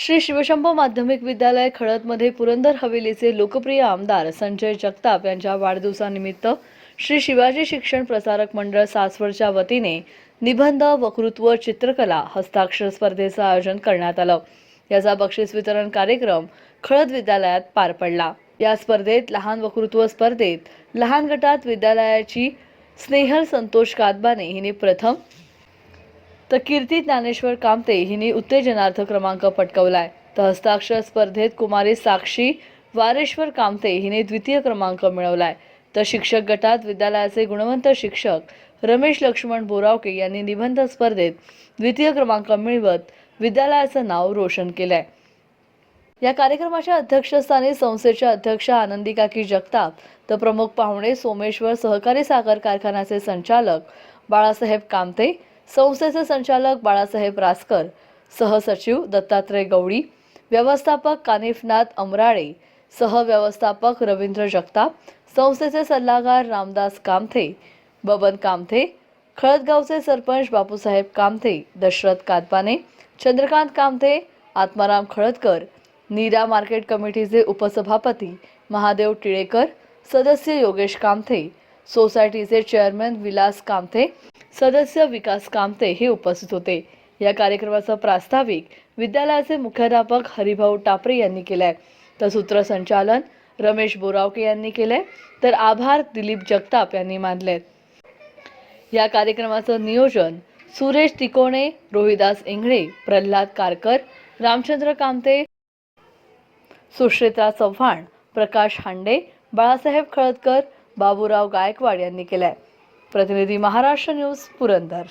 श्री शिवशंभो माध्यमिक विद्यालय खळदमध्ये पुरंदर हवेलीचे लोकप्रिय आमदार संजय जगताप यांच्या वाढदिवसानिमित्त श्री शिवाजी शिक्षण प्रसारक मंडळ सासवडच्या वतीने निबंध वक्तृत्व चित्रकला हस्ताक्षर स्पर्धेचं आयोजन करण्यात आलं. याचा बक्षीस वितरण कार्यक्रम खळद विद्यालयात पार पडला. या स्पर्धेत लहान वक्तृत्व स्पर्धेत लहान गटात विद्यालयाची स्नेहल संतोष कादबाने हिने प्रथम तर कीर्ती ज्ञानेश्वर कामते हिने उत्तेजनार्थ क्रमांक पटकवलाय. तर हस्ताक्षर स्पर्धेत कुमारी साक्षी वारेश्वर कामते हिने द्वितीय क्रमांक मिळवलाय. तर शिक्षक गटात विद्यालयाचे गुणवंत शिक्षक रमेश लक्ष्मण बोरावके यांनी निबंध स्पर्धेत द्वितीय क्रमांक मिळवत विद्यालयाचं नाव रोशन केलंय. या कार्यक्रमाच्या अध्यक्षस्थानी संस्थेच्या अध्यक्ष आनंदी काकी जगताप तर प्रमुख पाहुणे सोमेश्वर सहकारी साखर कारखान्याचे संचालक बाळासाहेब कामते संस्थेचे संचालक बाळासाहेब रासकर सहसचिव दत्तात्रय गवळी व्यवस्थापक कानिफनाथ अमराळे सहव्यवस्थापक रवींद्र जगताप संस्थेचे सल्लागार रामदास कामथे बबन कामथे खळदगावचे सरपंच बापूसाहेब कामथे दशरथ कातपाने चंद्रकांत कामथे आत्माराम खळदकर नीरा मार्केट कमिटीचे उपसभापती महादेव टिळेकर सदस्य योगेश कामथे सोसायटीचे चेअरमन विलास कामथे सदस्य विकास कामते हे उपस्थित होते. या कार्यक्रमाचा प्रास्ताविक विद्यालयाचे मुख्याध्यापक हरिभाऊ टापरे यांनी केलाय. तर सूत्रसंचालन रमेश बोरावके यांनी केलंय. तर आभार दिलीप जगताप यांनी मानलेत या कार्यक्रमाचं नियोजन सुरेश तिकोणे रोहिदास इंगळे प्रल्हाद कारकर रामचंद्र कामते सुश्रिता चव्हाण प्रकाश हांडे बाळासाहेब खळदकर बाबूराव गायकवाड यांनी केलाय. प्रतिनिधी महाराष्ट्र न्यूज पुरंदर.